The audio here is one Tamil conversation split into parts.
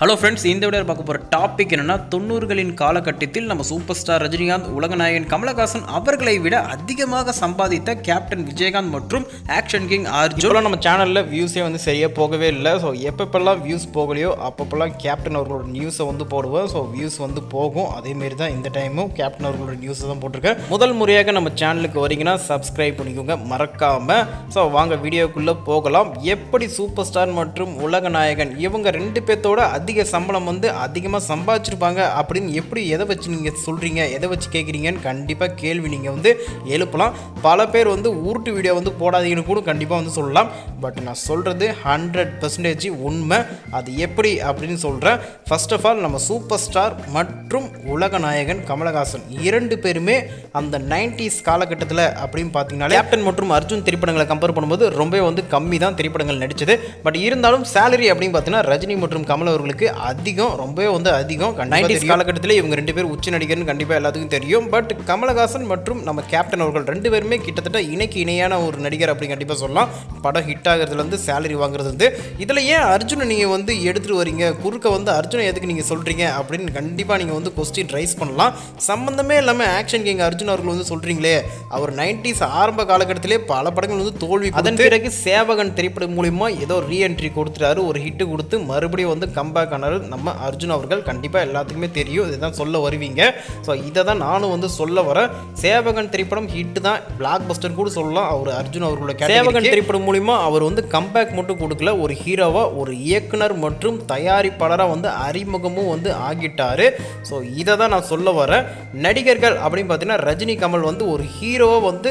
ஹலோ ஃப்ரெண்ட்ஸ் இந்த விட பார்க்க போகிற டாபிக் என்னன்னா தொண்ணூறுகளின் காலகட்டத்தில் நம்ம சூப்பர் ஸ்டார் ரஜினிகாந்த் உலகநாயகன் கமலஹாசன் அவர்களை விட அதிகமாக சம்பாதித்த கேப்டன் விஜயகாந்த் மற்றும் ஆக்ஷன் கிங் அர்ஜுன். நம்ம சேனலில் வியூஸே வந்து சரியாக போகவே இல்லை. ஸோ எப்பப்பெல்லாம் வியூஸ் போகலையோ அப்பப்பெல்லாம் கேப்டன் அவர்களோட நியூஸை வந்து போடுவோம். ஸோ வியூஸ் வந்து போகும். அதேமாரி தான் இந்த டைமும் கேப்டன் அவர்களோட நியூஸை தான் போட்டிருக்கேன். முதல் முறையாக நம்ம சேனலுக்கு வரீங்கன்னா சப்ஸ்கிரைப் பண்ணிக்கோங்க. மறக்காமல் ஸோ வாங்க வீடியோக்குள்ளே போகலாம். எப்படி சூப்பர் ஸ்டார் மற்றும் உலகநாயகன் இவங்க ரெண்டு பேர்த்தோட அதிக சம்பளம் வந்து அதிகமாக சம்பாதிச்சிருப்பாங்க. அப்படின்னு எப்படி எதை வச்சு நீங்கள் சொல்கிறீங்க எதை வச்சு கேட்குறீங்கன்னு கண்டிப்பாக கேள்வி நீங்கள் வந்து எழுப்பலாம். பல பேர் வந்து உருட்டு வீடியோ வந்து போடாதீங்கன்னு கூட கண்டிப்பாக வந்து சொல்லலாம். பட் நான் சொல்கிறது ஹண்ட்ரட் பர்சன்டேஜ் உண்மை. அது எப்படி அப்படின்னு சொல்கிறேன் ஃபர்ஸ்ட் ஆஃப் ஆல் நம்ம சூப்பர் ஸ்டார் மற்றும் உலகநாயகன் கமலஹாசன். இரண்டு பேருமே அந்த நைன்டிஸ் காலகட்டத்தில் அப்படின்னு பார்த்தீங்கன்னா கேப்டன் மற்றும் அர்ஜுன் திரைப்படங்களை கம்பேர் பண்ணும்போது ரொம்பவே வந்து கம்மி தான் திரைப்படங்கள் நடிச்சது. பட் இருந்தாலும் சேலரி அப்படின்னு பார்த்தீங்கன்னா ரஜினி மற்றும் கமல் அவர்களுக்கு அதிகம் ரொம்பவே வந்து அதிகம். நைன்டிஸ் காலகட்டத்தில் இவங்க ரெண்டு பேரும் உச்ச நடிகர்னு கண்டிப்பாக எல்லாத்துக்கும் தெரியும். பட் கமலஹாசன் மற்றும் நம்ம கேப்டன் அவர்கள் ரெண்டு பேருமே கிட்டத்தட்ட இணைக்கு இணையான ஒரு நடிகர் அப்படின்னு கண்டிப்பாக சொல்லலாம். படம் ஹிட் ஆகிறதுலேருந்து சேலரி வாங்குறது வந்து. இதில் ஏன் அர்ஜுனை நீங்கள் வந்து எடுத்துகிட்டு வரீங்க? குறுக்க வந்து அர்ஜுனை எதுக்கு நீங்கள் சொல்கிறீங்க அப்படின்னு கண்டிப்பாக நீங்கள் வந்து கொஸ்டின் ரைஸ் பண்ணலாம். சம்மந்தமே இல்லாமல் ஆக்ஷன் கிங் அர்ஜுன் அவர்கள் வந்து சொல்கிறீங்களே அவர் நைன்டிஸ் ஆரம்ப காலகட்டத்திலே பல படங்கள் வந்து தோல்வி அதன் பிறகு சேவகன் திரைப்படம் மூலிமா ஏதோ ரீஎன்ட்ரி கொடுத்துட்டாரு ஒரு ஹிட்டு கொடுத்து மறுபடியும் வந்து கம்பேக் ஆனார். நம்ம அர்ஜுன் அவர்கள் கண்டிப்பாக எல்லாத்துக்குமே தெரியும் இதுதான் சொல்ல வருவீங்க. ஸோ இதை தான் நானும் வந்து சொல்ல வரேன். சேவகன் திரைப்படம் ஹிட் தான் பிளாக் பஸ்டர் கூட சொல்லலாம். அவர் அர்ஜுன் அவர்களோட சேவகன் திரைப்படம் மூலிமா அவர் வந்து கம்பேக் மட்டும் கொடுக்கல ஒரு ஹீரோவா ஒரு இயக்குனர் மற்றும் தயாரிப்பாளராக வந்து அறிமுகமும் வந்து ஆகிட்டாரு. ஸோ இதை தான் நான் சொல்ல வரேன். நடிகர்கள் அப்படின்னு பார்த்தீங்கன்னா ரஜினி கமல் வந்து ஒரு ஹீரோவை வந்து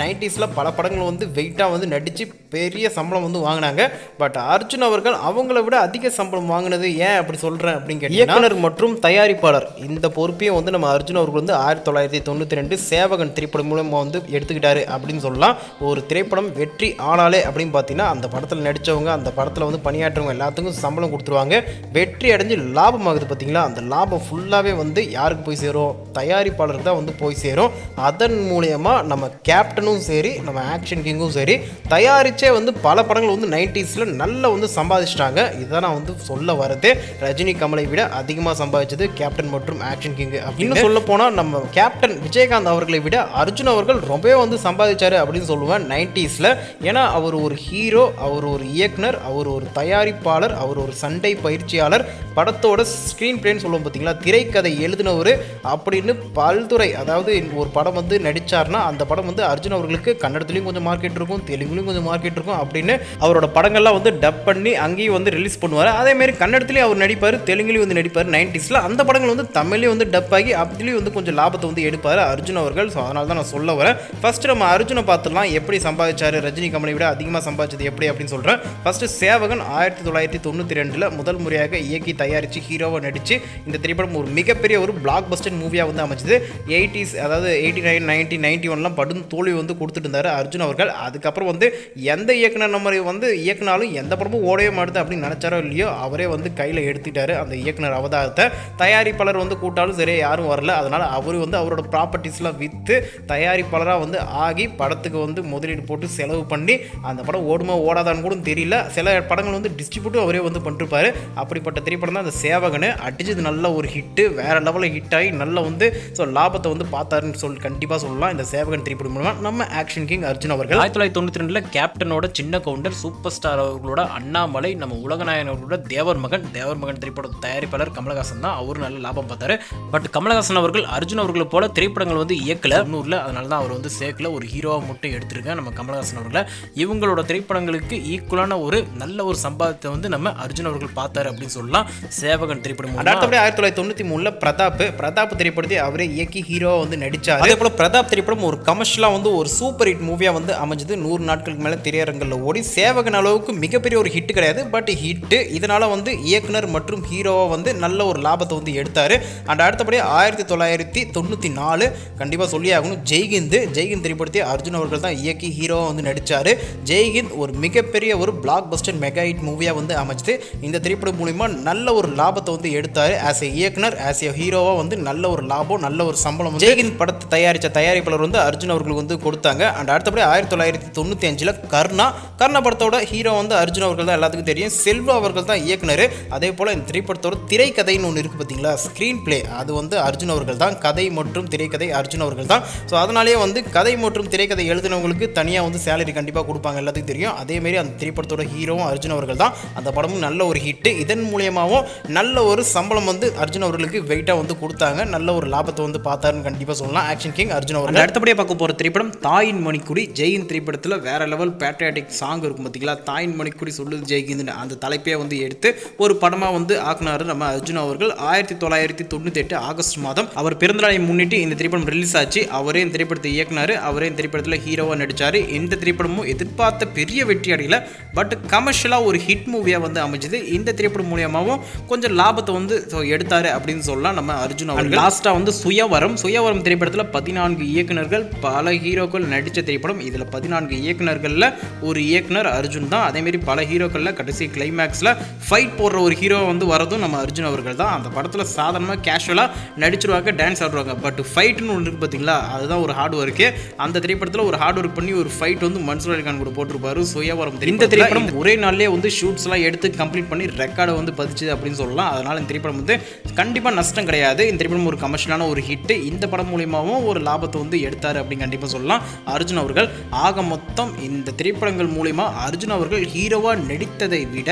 நைன்டிஸில் பல படங்கள் வந்து வெயிட்டாக வந்து நடித்து பெரிய சம்பளம் வந்து வாங்கினாங்க. பட் அர்ஜுன் அவர்கள் அவங்கள விட அதிக சம்பளம் வாங்கினது ஏன் அப்படி சொல்கிறேன் அப்படின்னு இயக்குனர் மற்றும் தயாரிப்பாளர். இந்த பொறுப்பையும் வந்து நம்ம அர்ஜுன் அவர்கள் வந்து ஆயிரத்தி தொள்ளாயிரத்தி தொண்ணூற்றி ரெண்டு சேவகன் திரைப்படம் மூலமாக வந்து எடுத்துக்கிட்டாரு அப்படின்னு சொல்லலாம். ஒரு திரைப்படம் வெற்றி ஆனாலே அப்படின்னு பார்த்தீங்கன்னா அந்த படத்தில் நடித்தவங்க அந்த படத்தில் வந்து பணியாற்றவங்க எல்லாத்துக்கும் சம்பளம் கொடுத்துருவாங்க. வெற்றி அடைஞ்சு லாபம் ஆகுது பார்த்தீங்களா? அந்த லாபம் ஃபுல்லாகவே வந்து யாருக்கு போய் சேரும்? தயாரிப்பாளருக்கு தான் வந்து போய் சேரும். அதன் மூலயமா நம்ம கேப்டனும் சரி நம்ம ஆக்ஷன் கிங்கும் சரி தயாரித்தே வந்து பல படங்கள் வந்து நைன்டிஸில் நல்லா வந்து சம்பாதிச்சிட்டாங்க. இதை நான் வந்து சொல்ல வரது ரஜினி கமலை விட அதிகமாக சம்பாதிச்சது கேப்டன் மற்றும் ஆக்ஷன் கிங் அப்படின்னு. சொல்ல போனால் நம்ம கேப்டன் விஜயகாந்த் அவர்களை விட அர்ஜுன் அவர்கள் ரொம்பவே வந்து சம்பாதிச்சார் அப்படின்னு சொல்லுவேன் நைன்டிஸில் ஏன்னா அவர் ஒரு ஹீரோ அவர் ஒரு இயக்குனர் அவர் ஒரு தயாரிப்பாளர் அவர் ஒரு சண்டை பயிற்சியாளர். படத்தோட ஸ்க்ரீன் பிளேன்னு சொல்லுவோம் பார்த்தீங்களா திரைக்கதை எழுதினவர் அப்படின்னு பல்துறை அதாவது ஒரு படம் வந்து நடித்தார்னா அந்த படம் வந்து அர்ஜுன் அவர்களுக்கு கன்னடத்துலேயும் கொஞ்சம் மார்க்கெட் இருக்கும் தெலுங்குலையும் கொஞ்சம் மார்க்கெட் இருக்கும் அப்படின்னு அவரோட படங்கள்லாம் வந்து டப் பண்ணி அங்கேயும் வந்து ரிலீஸ் பண்ணுவார். அதேமாரி கன்னடத்துலேயும் அவர் நடிப்பார் தெலுங்குலேயும் வந்து நடிப்பார். நைன்டிஸில் அந்த படங்கள் வந்து தமிழ்லேயும் வந்து டப் ஆகி அதுலேயும் வந்து கொஞ்சம் லாபத்தை வந்து எடுப்பார் அர்ஜுன் அவர்கள். ஸோ அதனால தான் நான் சொல்ல வரேன். ஃபர்ஸ்ட் நம்ம அர்ஜுனை பார்த்துடலாம். எப்படி சம்பாதிச்சாரு? ரஜினி கமலை விட அதிகமாக சம்பாதிச்சது எப்படி அப்படின்னு சொல்கிறேன் ஃபர்ஸ்ட் சேவகன் ஆயிரத்தி தொள்ளாயிரத்தி தொண்ணூற்றி ரெண்டில் முதல் முறையாக இயக்கி தயாரித்து ஹீரோவை நடித்து இந்த திரைப்படம் ஒரு மிகப்பெரிய ஒரு பிளாக் பஸ்டர் மூவியாக வந்து அமைச்சது எயிட்டிஸ் அதாவது அதாவது எயிட்டி நைன் நைன்டி நைன்டி ஒன்லாம் படும் தோல்வி வந்து கொடுத்துட்டு இருந்தார் அர்ஜுன் அவர்கள். அதுக்கப்புறம் வந்து எந்த இயக்குனர் நம்ம வந்து இயக்குனாலும் எந்த படமும் ஓடவே மாட்டுது அப்படின்னு நினச்சாரோ இல்லையோ அவரே வந்து கையில் எடுத்துட்டாரு அந்த இயக்குனர் அவதாரத்தை. தயாரிப்பாளர் வந்து கூட்டாலும் சரி யாரும் வரல. அதனால் அவர் வந்து அவரோட ப்ராப்பர்ட்டிஸ்லாம் விற்று தயாரிப்பாளராக வந்து ஆகி படத்துக்கு வந்து முதலீடு போட்டு செலவு பண்ணி அந்த படம் ஓடுமா ஓடாதான்னு கூட தெரியல. சில படங்கள் வந்து டிஸ்ட்ரிபியூட்டும் அவரே வந்து பண்ணிருப்பாரு. அப்படிப்பட்ட திரைப்படம் தான் அந்த சேவகனு. அடிச்சது நல்ல ஒரு ஹிட்டு வேற லெவலில் ஹிட் ஆகி நல்ல வந்து ஸோ லாபத்தை வந்து பார்த்தாருன்னு சொல் கண்டிப்பாக சொல்லலாம். இந்த சேவகன் திரைப்படம் மூலமாக நம்ம ஆக்ஷன் கிங் அர்ஜுன் அவர்கள். ஆயிரத்தி தொள்ளாயிரத்தி தொண்ணூற்றி ரெண்டில் கேப்டனோட சின்ன கவுண்டர் சூப்பர் ஸ்டார் அவர்களோட அண்ணாமலை நம்ம உலகநாயகன் அவர்களோட தேவர் மகன். தேவர் மகன் திரைப்பட தயாரிப்பாளர் கமலஹாசன் தான். அவரும் நல்ல லாபம் பார்த்தாரு. பட் கமலஹாசன் அவர்கள் அர்ஜுன் அவர்களை போல திரைப்படங்கள் வந்து இயக்கல. தொண்ணூறில் அதனால தான் அவர் வந்து சேர்க்கல. ஒரு ஹீரோவை மட்டும் எடுத்திருக்கேன் நம்ம கமலஹாசன் அவர்களை. இவங்களோட திரைப்படங்களுக்கு ஈக்குவலான ஒரு நல்ல ஒரு சம்பாதத்தை வந்து நம்ம அர்ஜுன் அவர்கள் பார்த்தாரு அப்படின்னு சொல்லலாம். சேவகன் திரைப்படம் அடுத்தபடி ஆயிரத்தி தொள்ளாயிரத்தி தொண்ணூற்றி மூணில் பிரதாப். பிரதாப் திரைப்படத்தை அவரே இயக்கி ஹீரோவாக வந்து நடிச்சார். அதே போல் பிரதாப் திரைப்படம் ஒரு கமர்ஷியலாக வந்து ஒரு சூப்பர் ஹிட் மூவியாக வந்து அமைஞ்சது. நூறு நாட்களுக்கு மேலே திரையரங்கில் ஓடி சேவகன் அளவுக்கு மிகப்பெரிய ஒரு ஹிட் கிடையாது. பட் ஹிட்டு இதனால் வந்து இயக்குனர் மற்றும் ஹீரோவாக வந்து நல்ல ஒரு லாபத்தை வந்து எடுத்தார். அண்ட் அடுத்தபடி ஆயிரத்தி தொள்ளாயிரத்தி தொண்ணூற்றி நாலு கண்டிப்பாக சொல்லி ஆகணும். ஜெய்ஹிந்த் ஜெய்ஹிந்த் திரைப்படத்தை அர்ஜுன் அவர்கள் தான் இயக்கி ஹீரோவாக வந்து நடித்தார் ஜெய்ஹிந்த் ஒரு மிகப்பெரிய ஒரு பிளாக் பஸ்டர் மெகா ஹிட் மூவியாக வந்து அமைச்சது இந்த திரைப்படம் மூலிமா நல்ல ஒரு லாபத்தை வந்து எடுத்தார். ஆஸ் ஏ இயக்குனர் ஆஸ் ஏ ஹீரோவாக வந்து நல்ல ஒரு லாபம் நல்ல ஒரு சம்பளம் ஜெய்ஹிந்த் படத்தை தயாரித்த தயாரிப்பாளர் வந்து அர்ஜுன் அவர்களுக்கு வந்து கொடுத்தாங்க. அண்ட் அடுத்தபடி ஆயிரத்தி தொள்ளாயிரத்தி தொண்ணூற்றி அஞ்சில் கர்ணா. கர்ணா படத்தோட ஹீரோ வந்து அர்ஜுன் அவர்கள் தான் எல்லாத்துக்கும் தெரியும். செல்வா அவர்கள் தான் இயக்குனர். அதே போல் இந்த திரைப்படத்தோட திரைக்கதைன்னு ஒன்று இருக்குது பார்த்தீங்களா ஸ்க்ரீன் ப்ளே அது வந்து அர்ஜுன் அவர்கள் தான். கதை மற்றும் திரைக்கதை அர்ஜுன் அவர்கள் தான். ஸோ அதனாலேயே வந்து கதை மற்றும் திரைக்கதை எழுதினவங்களுக்கு தனியாக வந்து சேலரி கண்டிப்பாக கொடுப்பாங்க எல்லாத்துக்கும் தெரியும். அதேமாரி அந்த திரைப்படத்தோட ஹீரோவும் அர்ஜுன் அவர்கள் தான். அந்த படமும் நல்ல ஒரு ஹிட்டு இதன் மூலியமாகவும் நல்ல ஒரு சம்பளம் வந்து அர்ஜுன் அவர்களுக்கு வெயிட்டாக வந்து கொடுத்தாங்க. நல்ல ஒரு லாபத்தை வந்து பார்த்தாருன்னு கண்டிப்பாக சொல்லலாம். ஆக்ஷன் கிங் அர்ஜுன் அவர்கள் அடுத்தபடியாக பார்க்க போகிற திரைப்படம் தாயின் மணிக்குடி ஜெயின் திரைப்படத்தில் வேற லெவல் பேட்ரியாட்டிக் சாங் இருக்கும் பார்த்தீங்களா தாயின் மணிக்குடி சொல்லுது ஜெய்கிந்துன்னு அந்த தலைப்பே வந்து எடுத்து ஒரு படமாக வந்து ஆக்குனாரு நம்ம அர்ஜுன் அவர்கள். ஆயிரத்தி தொள்ளாயிரத்தி தொண்ணூற்றி எட்டு ஆகஸ்ட் மாதம் அவர் பிறந்தநாளை முன்னிட்டு இந்த திரைப்படம் ரிலீஸ் ஆச்சு. அவரே இந்த திரைப்படத்தை இயக்குனாரு. அவரே இந்த திரைப்படத்தில் ஹீரோவாக நடிச்சாரு. இந்த திரைப்படமும் எதிர்பார்த்த பெரிய வெற்றி அடையல. பட் கமர்ஷியலாக ஒரு ஹிட் மூவியாக வந்து அமைஞ்சது. இந்த திரைப்படம் மூலியமாகவும் கொஞ்சம் லாபத்தை வந்து எடுத்தாரு அப்படின்னு சொல்லலாம் நம்ம அர்ஜுன் அவர்கள். லாஸ்ட்டாக வந்து சுயவரம். சுயவரம் திரைப்படத்தில் பதினான்கு இயக்குனர்கள் பல ஹீரோக்கள் நடித்த திரைப்படம். இதில் பதினான்கு இயக்குனர்களில் ஒரு இயக்குனர் அர்ஜுன் தான். அதேமாரி பல ஹீரோக்களில் கடைசி கிளைமேக்ஸில் ஃபைட் போடுற ஒரு ஹீரோ வந்து வரதும் நம்ம அர்ஜுன் அவர்கள் தான். அந்த படத்தில் சாதாரணமாக கேஷுவலாக நடிச்சிருவாங்க டான்ஸ் ஆடுவாங்க. பட் ஃபைட்னு ஒன்று இருக்குது பார்த்தீங்களா அதுதான் ஒரு ஹார்ட் ஒர்க்கு அந்த திரைப்படத்தில் ஒரு ஹார்ட் ஒர்க் பண்ணி ஒரு ஃபைட் வந்து மன்சூர் அலிகான் கூட போட்டிருப்பாரு. சுயவரம் இந்த திரைப்படம் ஒரே நாள்லேயே வந்து ஷூட்ஸ்லாம் எடுத்து கம்ப்ளீட் பண்ணி ரெக்கார்டை வந்து பதிச்சுது அப்படின்னு சொல்லலாம். அதனால் இந்த திரைப்படம் வந்து கண்டிப்பாக நஷ்டம் கிடையாது. இந்த திரைப்படம் ஒரு கமர்ஷியலான ஒரு ஹிட்டு இந்த படம் மூலியமாகவும் ஒரு லாபத்தை வந்து எடுத்தார் அப்படின்னு கண்டிப்பாக சொல்லலாம். அர்ஜுன் அவர்கள் ஆக மொத்தம் இந்த திரைப்படங்கள் மூலிமா அர்ஜுன் அவர்கள் ஹீரோவாக நடித்ததை விட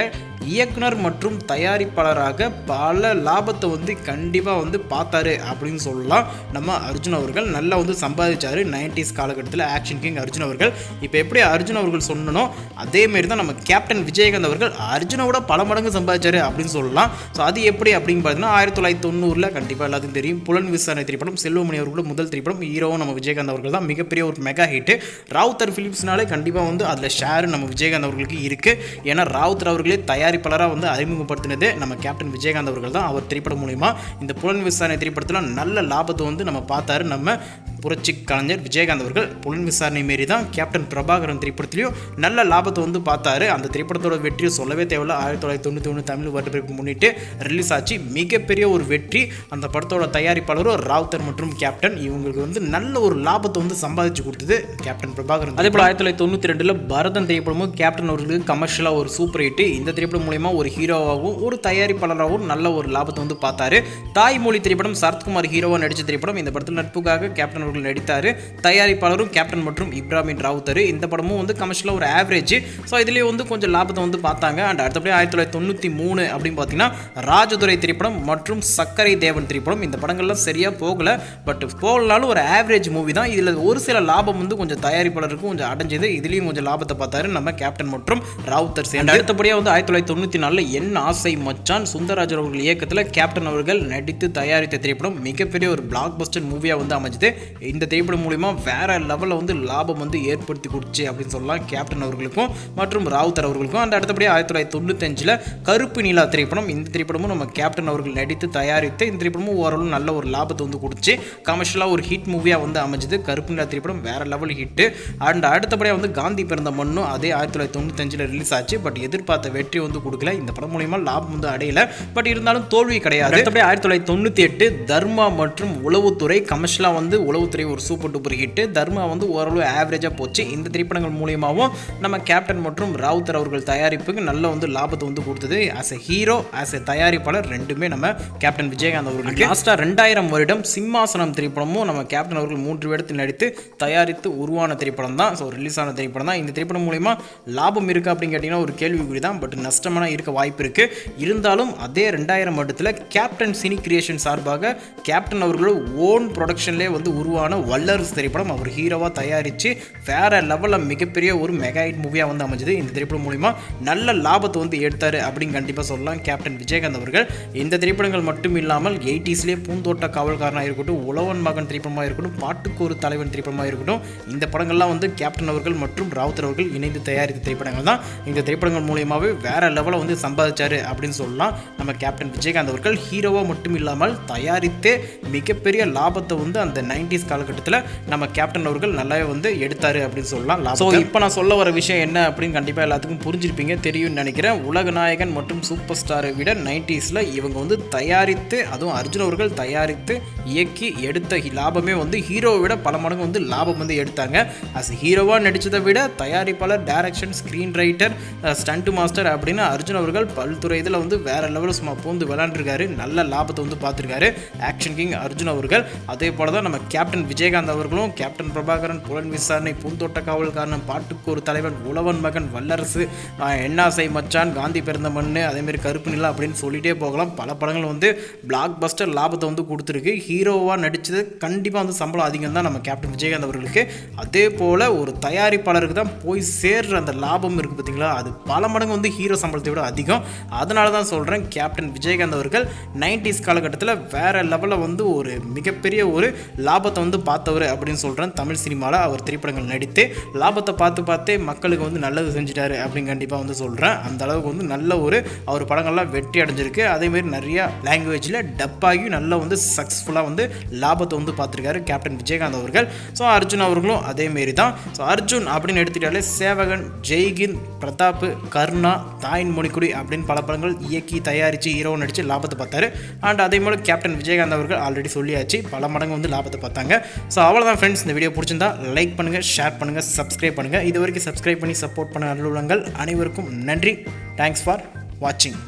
இயக்குனர் மற்றும் தயாரிப்பாளராக பல லாபத்தை வந்து கண்டிப்பாக வந்து பார்த்தாரு அப்படின்னு சொல்லலாம். நம்ம அர்ஜுன் அவர்கள் நல்லா வந்து சம்பாதிச்சார் நைன்டிஸ் காலகட்டத்தில் ஆக்ஷன் கிங் அர்ஜுன் அவர்கள். இப்போ எப்படி அர்ஜுன் அவர்கள் சொன்னனோ அதேமாரி தான் நம்ம கேப்டன் விஜயகாந்த் அவர்கள் அர்ஜுனோட பல மடங்கு சம்பாதிச்சார் அப்படின்னு சொல்லலாம். ஸோ அது எப்படி அப்படின்னு பார்த்தீங்கன்னா ஆயிரத்தி தொள்ளாயிரத்தி தொண்ணூறில் கண்டிப்பாக எல்லாத்துக்கும் தெரியும். புலன் விசாரணை திரைப்படம் செல்வமணி அவர்களோட முதல் திரைப்படம் ஹீரோவும் நம்ம விஜயகாந்த் அவர்கள் தான். மிகப்பெரிய ஒரு மெகா ஹிட்டு ராவுத்தர் ஃபிலிப்ஸ்னாலே கண்டிப்பாக வந்து அதில் ஷேர் நம்ம விஜயகாந்த் அவர்களுக்கு இருக்குது ஏன்னா ராவுத்தர் அவர்களே தயார் தயாரிப்பாளராக வந்து அறிமுகப்படுத்தினதே நம்ம கேப்டன் விஜயகாந்த் அவர்கள் தான். அவர் திரைப்படம் மூலிமா இந்த புலன் விசாரணை திரைப்படத்தில் நல்ல லாபத்தை வந்து நம்ம பார்த்தாரு. நம்ம புரட்சி கலைஞர் விஜயகாந்த் அவர்கள் புலன் விசாரணை மாரி தான் கேப்டன் பிரபாகரன் திரைப்படத்திலையும் நல்ல லாபத்தை வந்து பார்த்தாரு. அந்த திரைப்படத்தோட வெற்றியை சொல்லவே தேவையில்ல. ஆயிரத்தி தொள்ளாயிரத்தி தொண்ணூற்றி ஒன்று தமிழ் வருடப்பிறப்பு முன்னிட்டு ரிலீஸ் ஆச்சு. மிகப்பெரிய ஒரு வெற்றி. அந்த படத்தோட தயாரிப்பாளரும் ராவுத்தர் மற்றும் கேப்டன் இவங்களுக்கு வந்து நல்ல ஒரு லாபத்தை வந்து சம்பாதிச்சு கொடுத்தது கேப்டன் பிரபாகரன். அதே போல் ஆயிரத்தி தொள்ளாயிரத்தி தொண்ணூற்றி ரெண்டில் பரதன் திரைப்படமும் கேப்டன் அவர்களுக்கு கமர்ஷியலாக ஒரு சூப்பர் ஹிட் இந்த திரைப்படம் மூலயமா ஒரு ஹீரோவாகவும் ஒரு தயாரிப்பாளராகவும் நல்ல ஒரு லாபத்தை வந்து பார்த்தாரு. தாய்மொழி திரைப்படம் சரத்குமார் ஹீரோவாக நடித்த திரைப்படம். இந்த படத்தில் நட்புக்காக கேப்டன் அவர்கள் நடித்தார். தயாரிப்பாளரும் கேப்டன் மற்றும் இப்ராஹிம் ராவுத்தர். இந்த படமும் வந்து கமர்ஷியலாக ஒரு ஆவரேஜ் ஸோ இதுலேயே வந்து கொஞ்சம் லாபத்தை வந்து பார்த்தாங்க. அண்ட் அடுத்தபடி ஆயிரத்தி தொள்ளாயிரத்தி தொண்ணூற்றி மூணு அப்படின்னு பார்த்தீங்கன்னா ராஜதுரை திரைப்படம் மற்றும் சக்கரை தேவன் திரைப்படம். இந்த படங்கள்லாம் சரியாக போகலை. பட் போகலனாலும் ஒரு ஆவரேஜ் மூவி தான். இதில் ஒரு சில லாபம் வந்து கொஞ்சம் தயாரிப்பாளருக்கும் கொஞ்சம் அடைஞ்சது. இதுலேயும் கொஞ்சம் லாபத்தை பார்த்தாரு நம்ம கேப்டன் மற்றும் ராவுத்தர் சேர்ந்து. அடுத்தபடியாக வந்து ஆயிரத்தி தொள்ளாயிரத்தி தொண்ணூற்றி நாலில் என் ஆசை மச்சான் சுந்தரராஜன் அவர்கள் இயக்கத்தில் கேப்டன் அவர்கள் நடித்து தயாரித்த திரைப்படம் மிகப்பெரிய ஒரு பிளாக் பஸ்டர் மூவியாக வந்து அமைஞ்சது. இந்த திரைப்படம் மூலிமா வேறு லெவலில் வந்து லாபம் வந்து ஏற்படுத்தி கொடுத்து அப்படின்னு சொல்லலாம் கேப்டன் அவர்களுக்கும் மற்றும் ராவுத்தர் அவர்களுக்கும். அந்த அடுத்தபடியாக ஆயிரத்தி தொள்ளாயிரத்தி தொண்ணூத்தஞ்சில் கருப்பு நிலா திரைப்படம். இந்த திரைப்படமும் நம்ம கேப்டன் அவர்கள் நடித்து தயாரித்து இந்த திரைப்படமும் ஓரளவு நல்ல ஒரு லாபத்தை வந்து கொடுத்து கமர்ஷியலாக ஒரு ஹிட் மூவியாக வந்து அமைஞ்சது. கருப்பு நிலா திரைப்படம் வேறு லெவல் ஹிட்டு அண்ட் அடுத்தபடியாக வந்து காந்தி பிறந்த மண்ணும் அதே ஆயிரத்தி தொள்ளாயிரத்தி தொண்ணூத்தஞ்சில் ரிலீஸ் ஆச்சு. பட் எதிர்பார்த்த வெற்றி வந்து கொடுக்கல. இந்த படம் மூலிமா லாபம் வந்து அடையல. பட் இருந்தாலும் தோல்வி கிடையாது. அடுத்தபடி ஆயிரத்தி தொள்ளாயிரத்தி தொண்ணூற்றி எட்டு தர்மா மற்றும் உளவுத்துறை கமர்ஷியலாக வந்து த்ரீ ஒரு சூப்பர் டூப்பர் ஹிட்டு தர்மா வந்து ஓரளவு ஆவரேஜாக போச்சு. இந்த திரைப்படங்கள் மூலியமாகவும் நம்ம கேப்டன் மற்றும் ராவுத்தர் அவர்கள் தயாரிப்புக்கு நல்ல வந்து லாபத்தை வந்து கொடுத்தது. As a hero as a தயாரிப்பாளர் ரெண்டுமே நம்ம கேப்டன் விஜயகாந்த் அவர்களுக்கு. லாஸ்ட்டாக ரெண்டாயிரம் வருடம் சிம்மாசனம் திரைப்படமும் நம்ம கேப்டன் அவர்கள் மூன்று வேடத்தில் நடித்து தயாரித்து உருவான திரைப்படம் தான். ஸோ ரிலீஸ் ஆன திரைப்படம் தான். இந்த திரைப்படம் மூலிமா லாபம் இருக்கு அப்படின்னு கேட்டிங்கன்னா ஒரு கேள்விக்குறி தான் பட் நஷ்டமான இருக்க வாய்ப்பு இருக்குது இருந்தாலும் அதே ரெண்டாயிரம் வருடத்தில் கேப்டன் சினி கிரியேஷன் சார்பாக கேப்டன் அவர்களோட ஓன் ப்ரொடக்ஷன்லேயே வந்து உருவான வல்லரசு திரைப்படம் அவர் ஹீரோவாக தயாரித்து வேற லெவலில் மிகப்பெரிய ஒரு மெகா ஹிட் மூவியாக வந்து அமைஞ்சது. இந்த திரைப்படம் மூலிமா நல்ல லாபத்தை வந்து எடுத்தார் அப்படின்னு கண்டிப்பாக சொல்லலாம். கேப்டன் விஜயகாந்த் அவர்கள். இந்த திரைப்படங்கள் மட்டும் இல்லாமல் எயிட்டிஸ்லேயே பூந்தோட்ட காவல்காரனாக இருக்கட்டும் உழவன் மகன் திரைப்படமாக இருக்கட்டும் பாட்டுக்கு ஒரு தலைவன் திரைப்படமாக இருக்கட்டும் இந்த படங்கள்லாம் வந்து கேப்டன் அவர்கள் மற்றும் ராவுத் அவர்கள் இணைந்து தயாரித்த திரைப்படங்கள் தான். இந்த திரைப்படங்கள் மூலியமாகவே வேற லெவலில் வந்து சம்பாதிச்சார் அப்படின்னு சொல்லலாம். நம்ம கேப்டன் விஜயகாந்த் அவர்கள். ஹீரோவாக மட்டும் இல்லாமல் தயாரித்தே மிகப்பெரிய லாபத்தை வந்து அந்த நைன்டி நைன்டிஸ் காலகட்டத்தில் நம்ம கேப்டன் அவர்கள் நல்லாவே வந்து எடுத்தார் அப்படின்னு சொல்லலாம். ஸோ இப்போ நான் சொல்ல வர விஷயம் என்ன அப்படின்னு கண்டிப்பாக எல்லாத்துக்கும் புரிஞ்சிருப்பீங்க தெரியும்னு நினைக்கிறேன். உலக நாயகன் மற்றும் சூப்பர் ஸ்டாரை விட நைன்டிஸில் இவங்க வந்து தயாரித்து அதுவும் அர்ஜுன் அவர்கள் தயாரித்து இயக்கி எடுத்த லாபமே வந்து ஹீரோவை விட பல மடங்கு வந்து லாபம் வந்து எடுத்தாங்க. அஸ் ஹீரோவாக நடித்ததை விட தயாரிப்பாளர் direction screen writer stunt master அப்படின்னு அர்ஜுன் அவர்கள் பல்துறை இதில் வந்து வேற லெவலில் சும்மா பூந்து விளாண்டுருக்காரு நல்ல லாபத்தை வந்து பார்த்துருக்காரு. ஆக்ஷன் கிங் அர்ஜுன் அவர்கள். அதே போல தான் நம்ம கேப்டன் விஜயகாந்த் அவர்களும் கேப்டன் பிரபாகரன் புலன் விசாரணை பூந்தோட்ட காவல்காரன் பாட்டுக்கு ஒரு தலைவன் உழவன் மகன் வல்லரசு ஆஹ், என்னாசை மச்சான் காந்தி பிறந்த மண்ணு அதேமாரி கருப்பு நிலா அப்படின்னு சொல்லிட்டே போகலாம். பல படங்கள் வந்து பிளாக் பஸ்டர் லாபத்தை வந்து கொடுத்துருக்கு. ஹீரோவாக நடித்தது கண்டிப்பாக வந்து சம்பளம் அதிகம் தான் நம்ம கேப்டன் விஜயகாந்த் அவர்களுக்கு. அதே போல் ஒரு தயாரிப்பாளருக்கு தான் போய் சேர்ற அந்த லாபம் இருக்குது பார்த்தீங்களா அது பல மடங்கு வந்து ஹீரோ சம்பளத்தை விட அதிகம். அதனால தான் சொல்கிறேன் கேப்டன் விஜயகாந்த் அவர்கள் நைன்டிஸ் காலகட்டத்தில் வேற லெவலில் வந்து ஒரு மிகப்பெரிய ஒரு லாபத்தை வந்து பார்த்தவர் அப்படின்னு சொல்கிறேன் தமிழ் சினிமாவில் அவர் திரைப்படங்கள் நடித்து லாபத்தை பார்த்து பார்த்தே மக்களுக்கு வந்து நல்லது செஞ்சிட்டாரு அப்படின்னு கண்டிப்பாக வந்து சொல்கிறேன் அந்த அளவுக்கு வந்து நல்ல ஒரு அவர் படங்கள்லாம் வெற்றி அடைஞ்சிருக்கு. அதேமாரி நிறையா லாங்குவேஜில் டப்பாகி நல்லா வந்து சக்ஸஸ்ஃபுல்லாக வந்து லாபத்தை வந்து பார்த்துருக்காரு கேப்டன் விஜயகாந்த் அவர்கள். ஸோ அர்ஜுன் அவர்களும் அதேமாரி தான். ஸோ அர்ஜுன் அப்படின்னு எடுத்துக்கிட்டாலே சேவகன் ஜெய்கிந்த் பிரதாப் கருணா தாயின் மொழிக்குடி அப்படின்னு பல படங்கள் இயக்கி தயாரித்து ஹீரோ நடித்து லாபத்தை பார்த்தாரு. அண்ட் அதே மாதிரி கேப்டன் விஜயகாந்த் அவர்கள் ஆல்ரெடி சொல்லியாச்சு பல மடங்கு வந்து லாபத்தை பார்த்தாங்க. ஸோ அவ்வளோதான் ஃப்ரெண்ட்ஸ் இந்த வீடியோ பிடிச்சிருந்தா லைக் பண்ணுங்கள் ஷேர் பண்ணுங்கள் சப்ஸ்கிரைப் பண்ணுங்கள் இது வரைக்கும் சப்ஸ்கிரைப் பண்ணி சப்போர்ட் பண்ண நல்லுள்ளங்கள் அனைவருக்கும் நன்றி. தேங்க்ஸ் ஃபார் வாட்சிங்